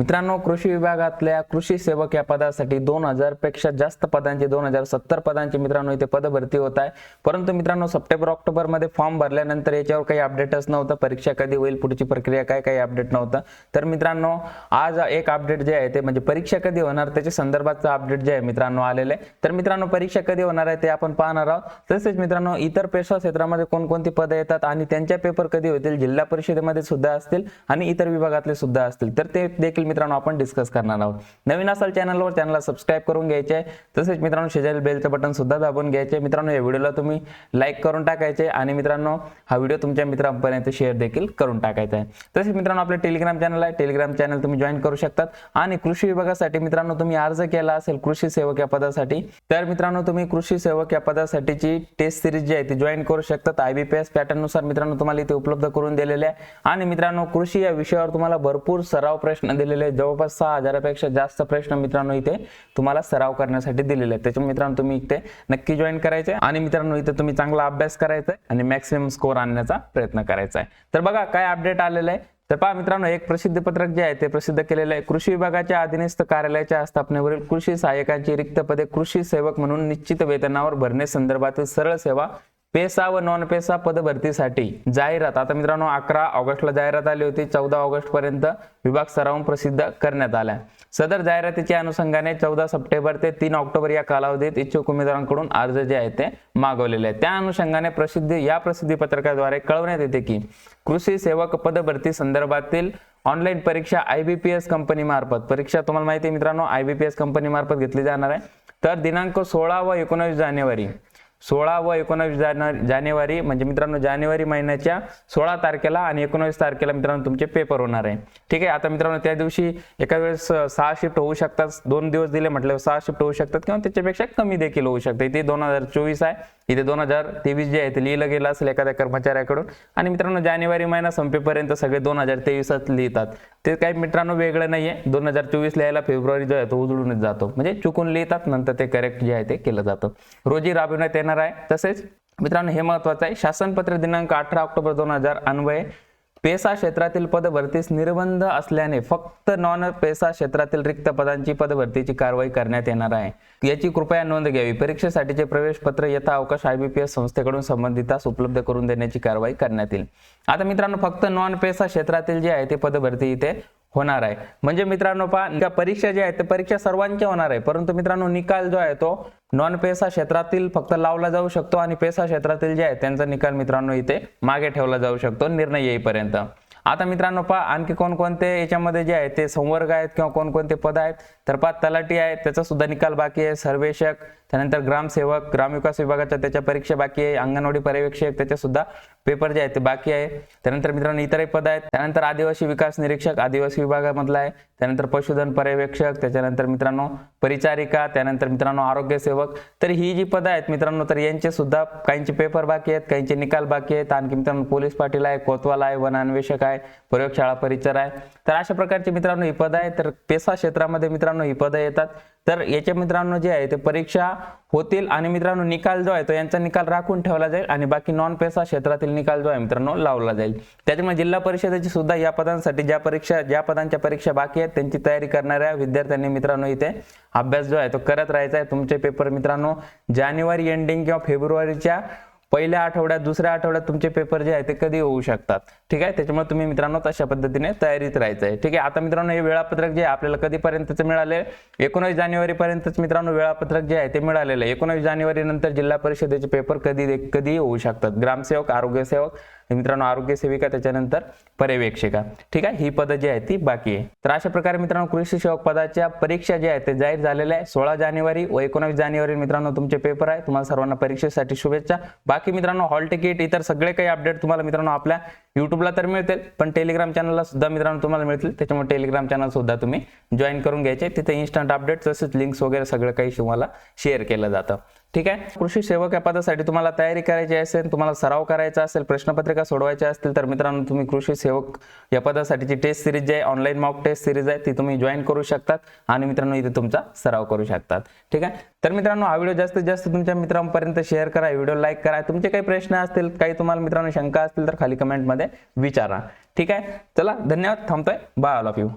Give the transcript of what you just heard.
मित्रांनो कृषी विभागातल्या कृषी सेवक या पदासाठी दोन हजारपेक्षा जास्त पदांचे दोन हजार सत्तर पदांचे मित्रांनो इथे पद भरती होत आहे. परंतु मित्रांनो सप्टेंबर ऑक्टोबरमध्ये फॉर्म भरल्यानंतर याच्यावर काही अपडेटच नव्हतं. परीक्षा कधी होईल पुढची प्रक्रिया काय काही अपडेट नव्हतं. तर मित्रांनो आज एक अपडेट जे आहे ते म्हणजे परीक्षा कधी होणार त्याच्या संदर्भातचं अपडेट जे आहे मित्रांनो आलेलं आहे. तर मित्रांनो परीक्षा कधी होणार आहे ते आपण पाहणार आहोत. तसेच मित्रांनो इतर पेशा क्षेत्रामध्ये कोणकोणती पदं येतात आणि त्यांच्या पेपर कधी होतील जिल्हा परिषदेमध्ये सुद्धा असतील आणि इतर विभागातले सुद्धा असतील. तर ते देखील मित्रांनो आपण डिस्कस करणार आहोत. नवीन असाल चॅनलवर चॅनलला सबस्क्राईब करून घ्यायचे. आहे तसेच मित्रांनो शेजारी बेलचं बटन सुद्धा दाबून घ्यायचे. मित्रांनो या व्हिडिओला तुम्ही लाईक करून टाकायचे आणि मित्रांनो हा व्हिडिओ तुमच्या मित्रांपर्यंत शेअर देखील करून टाकायचा आहे. तसेच मित्रांनो आपले टेलिग्राम चॅनल आहे. टेलिग्राम चॅनल तुम्ही जॉईन करू शकतात. आणि कृषी विभागासाठी मित्रांनो तुम्ही अर्ज केला असेल कृषी सेवक या पदासाठी तर मित्रांनो तुम्ही कृषी सेवक या पदासाठीची टेस्ट सिरीज जी आहे ती जॉईन करू शकतात. आय बी पी एस पॅटर्ननुसार मित्रांनो तुम्हाला इथे उपलब्ध करून दिलेले आहे. आणि मित्रांनो कृषी या विषयावर तुम्हाला भरपूर सराव प्रश्न दिलेले दिलेले जवळपास सहा हजारापेक्षा जास्त प्रश्न मित्रांनो इथे तुम्हाला सराव करण्यासाठी दिलेले आहेत. त्याच्यामुळे मित्रांनो तुम्ही इथे नक्की जॉईन करायचे आणि मित्रांनो इथे तुम्ही चांगला अभ्यास करायचा आहे आणि मॅक्सिमम स्कोर आणण्याचा प्रयत्न करायचा आहे तर बघा काय अपडेट आलेलं आहे तर पहा मित्रांनो एक प्रसिद्ध पत्रक जे आहे ते प्रसिद्ध केलेलं आहे. कृषी विभागाच्या अधीनस्थ कार्यालयाच्या स्थापनेवरील कृषी सहाय्यकांची रिक्त पदे कृषी सेवक म्हणून निश्चित वेतनावर भरणे संदर्भातील सरळ सेवा पेसा व नॉन पेसा पद भरतीसाठी जाहिरात. आता मित्रांनो अकरा ऑगस्टला जाहिरात आली होती. चौदा ऑगस्ट पर्यंत विभाग सरावून प्रसिद्ध करण्यात आला. सदर जाहिरातीच्या अनुषंगाने चौदा सप्टेंबर ते तीन ऑक्टोबर या कालावधीत इच्छुक उमेदवारांकडून अर्ज जे आहेत ते मागवलेले आहेत. त्या अनुषंगाने प्रसिद्धी या प्रसिद्धी पत्रकाद्वारे कळवण्यात येते की कृषी सेवक पदभरती संदर्भातील ऑनलाईन परीक्षा आयबीपीएस कंपनी मार्फत परीक्षा तुम्हाला माहिती आहे मित्रांनो आयबीपीएस कंपनी मार्फत घेतली जाणार आहे. तर दिनांक सोळा व एकोणावीस जानेवारी सोळा व एकोणावीस जाने- जानेवारी म्हणजे मित्रांनो जानेवारी महिन्याच्या सोळा तारखेला आणि एकोणावीस तारखेला मित्रांनो तुमचे पेपर होणार आहे. ठीक आहे आता मित्रांनो त्या दिवशी एका वेळेस सहा शिफ्ट होऊ शकतात दोन दिवस दिले म्हटलं सहा शिफ्ट होऊ शकतात किंवा त्याच्यापेक्षा कमी देखील होऊ शकते. इथे दोन हजार चोवीस आहे इथे दोन हजार तेवीस जे आहे ते लिहिलं गेलं असेल एखाद्या कर्मचाऱ्याकडून. आणि मित्रांनो जानेवारी महिना संपेपर्यंत सगळे दोन हजार तेवीसच लिहितात. ते काही मित्रांनो वेगळं नाहीये. दोन हजार चोवीस लिहायला फेब्रुवारी जो आहे तो उजळूनच जातो. म्हणजे चुकून लिहितात नंतर ते करेक्ट जे आहे ते केलं जातं. रोजी राबविण्यात येणार आहे. तसेच मित्रांनो हे महत्वाचं आहे. शासनपत्र दिनांक अठरा ऑक्टोबर दोन हजार अन्वये पेसा क्षेत्रातील पदभरतीस निर्बंध असल्याने फक्त नॉन पेसा क्षेत्रातील रिक्त पदांची पदभरतीची कारवाई करण्यात येणार आहे. याची कृपया नोंद घ्यावी. परीक्षेसाठीचे प्रवेश पत्र यथा अवकाश आयबीपीएस संस्थेकडून संबंधितास उपलब्ध करून देण्याची कारवाई करण्यात येईल. आता मित्रांनो फक्त नॉन पेसा क्षेत्रातील जे आहे ते पदभरती इथे होणार आहे. म्हणजे मित्रांनो पहा परीक्षा जे आहे ते परीक्षा सर्वांच्या होणार आहे. परंतु मित्रांनो निकाल जो आहे तो नॉन पेसा क्षेत्रातील फक्त लावला जाऊ शकतो आणि पेसा क्षेत्रातील जे आहे त्यांचा निकाल मित्रांनो इथे मागे ठेवला जाऊ शकतो निर्णय येईपर्यंत. आता मित्रांनो पहा आणखी कोणकोणते याच्यामध्ये जे आहे ते संवर्ग आहेत किंवा कोणकोणते पद आहेत? तर पहा तलाठी आहे त्याचा सुद्धा निकाल बाकी आहे सर्वेक्षक त्यानंतर ग्रामसेवक ग्रामविकास विभागाच्या त्याच्या परीक्षा बाकी आहे अंगणवाडी पर्यवेक्षक त्याच्या सुद्धा पेपर जे आहेत ते बाकी आहे. त्यानंतर मित्रांनो इतरही पद आहेत. त्यानंतर आदिवासी विकास निरीक्षक आदिवासी विभागामधला आहे. त्यानंतर पशुधन पर्यवेक्षक त्याच्यानंतर मित्रांनो परिचारिका त्यानंतर मित्रांनो आरोग्य सेवक. तर ही जी पदं आहेत मित्रांनो तर यांचे सुद्धा काहींचे पेपर बाकी आहेत काहींचे निकाल बाकी आहेत. आणखी मित्रांनो पोलीस पाटील आहे कोतवाल आहे वन अन्वेषक आहे प्रयोगशाळा परिचर आहे. तर अशा प्रकारची मित्रांनो ही पदं आहेत. तर पेसा क्षेत्रामध्ये मित्रांनो ही पदं येतात. तर याचे मित्रांनो जे आहे ते परीक्षा होतील आणि मित्रांनो निकाल जो आहे तो यांचा निकाल राखून ठेवला जाईल आणि बाकी नॉन पेसा क्षेत्रातील निकाल जो आहे मित्रांनो लावला जाईल. त्याच्यामुळे जिल्हा परिषदेची सुद्धा या पदांसाठी ज्या परीक्षा ज्या पदांच्या परीक्षा बाकी आहेत त्यांची तयारी करणाऱ्या विद्यार्थ्यांनी मित्रांनो इथे अभ्यास जो आहे तो करत राहायचा आहे. तुमचे पेपर मित्रांनो जानेवारी एंडिंग किंवा फेब्रुवारीच्या पहिल्या आठवड्यात दुसऱ्या आठवड्यात तुमचे पेपर जे आहे ते कधी होऊ शकतात? ठीक आहे? त्याच्यामुळे तुम्ही मित्रांनो तशा पद्धतीने तयारीत राहायचं आहे. ठीक आहे? आता मित्रांनो हे वेळापत्रक जे आपल्याला कधीपर्यंतच मिळाले? एकोणीस जानेवारी पर्यंतच मित्रांनो वेळापत्रक जे आहे ते मिळालेलं आहे. एकोणीस जानेवारी नंतर जिल्हा परिषदेचे पेपर कधी कधी होऊ शकतात? ग्रामसेवक आरोग्यसेवक मित्रांनो आरोग्य सेविका त्याच्यानंतर पर्यवेक्षिका. ठीक आहे? ही पदं जी आहे ती बाकी आहे. तर अशा प्रकारे मित्रांनो कृषी सेवक पदाच्या परीक्षा जे आहेत ते जाहीर झालेल्या आहे सोळा जानेवारी व एकोणीस जानेवारी मित्रांनो तुमचे पेपर आहे तुम्हाला सर्वांना परीक्षेसाठी शुभेच्छा. बाकी मित्रांनो हॉल तिकीट इतर सगळे काही अपडेट तुम्हाला मित्रांनो आपल्या युट्यूबला तर मिळतील पण टेलिग्राम चॅनलला सुद्धा मित्रांनो तुम्हाला मिळतील. त्याच्यामुळे टेलिग्राम चॅनल सुद्धा तुम्ही जॉईन करून घ्यायचे. तिथे इन्स्टंट अपडेट तसेच लिंक्स वगैरे सगळं काही तुम्हाला शेअर केलं जातं. ठीक आहे? कृषी सेवक या पदासाठी तुम्हाला तयारी करायची असेल तुम्हाला सराव करायचा असेल प्रश्नपत्रिका सोडवायच्या असतील तर मित्रांनो तुम्ही कृषी सेवक या पदासाठीची टेस्ट सिरीज जी आहे ऑनलाईन मॉक टेस्ट सिरीज आहे ती तुम्ही जॉईन करू शकतात आणि मित्रांनो इथे तुमचा सराव करू शकतात. ठीक आहे? तर मित्रांनो हा व्हिडिओ जास्तीत जास्त तुमच्या मित्रांपर्यंत शेअर करा व्हिडिओ लाईक करा. तुमचे काही प्रश्न असतील काही तुम्हाला मित्रांनो शंका असतील तर खाली कमेंटमध्ये कमेंटमध्ये विचारा ठीक आहे? चला धन्यवाद. थांबतोय. Bye all of you